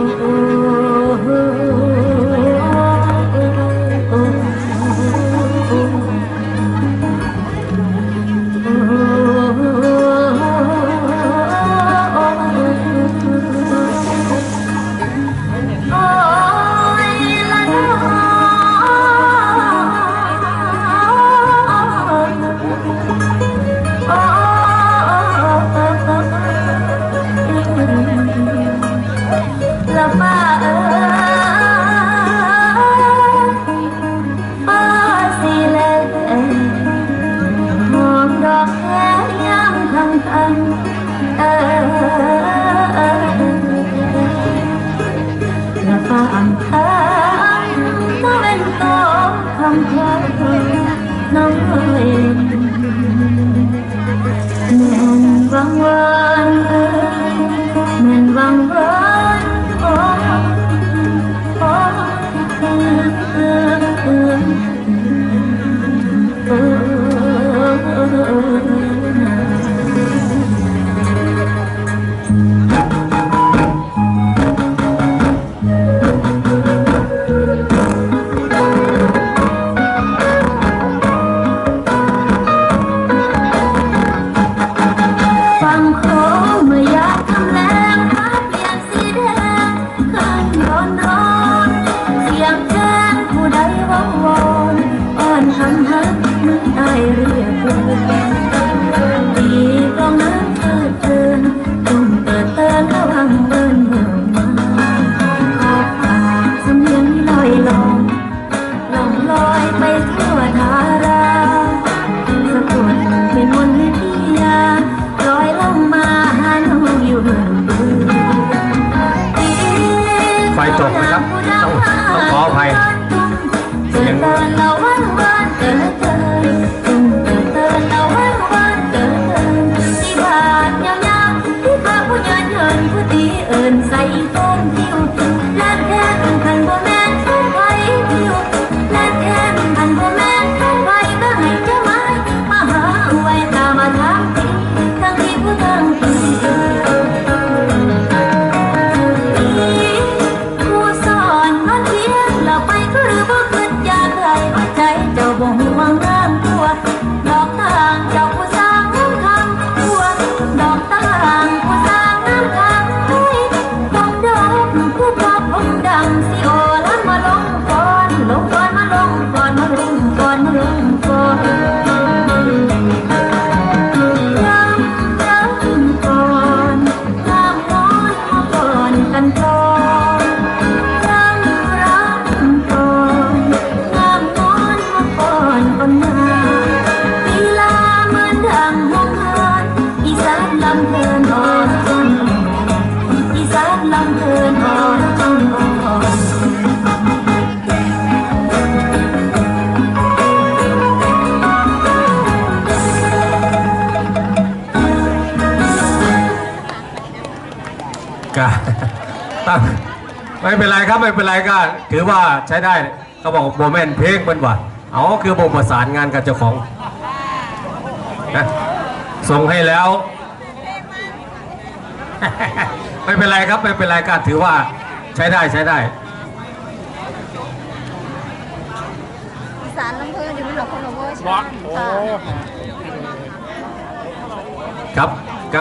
Mm-hmm. la. จบนะครับต้องต้ขออภัยยังำเพลินอ่อนจนอีสานลำเพลินอ่อนจนอ่อก็ไม่เป็นไรครับไม่เป็นไรก็ถือว่าใช้ได้เขาบอกโมเมนต์เพลงเป็นวัดเอาคือบ่ประสานงานกับเจ้าของนะส่งให้แล้ว ไม่เป็นไรครับไม่เป็นไรก็ถือว่าใช้ได้ใช้ได้สารลำเพลินเยู่ในหลอกคนหลองเวอร์ใช่ไหมครับ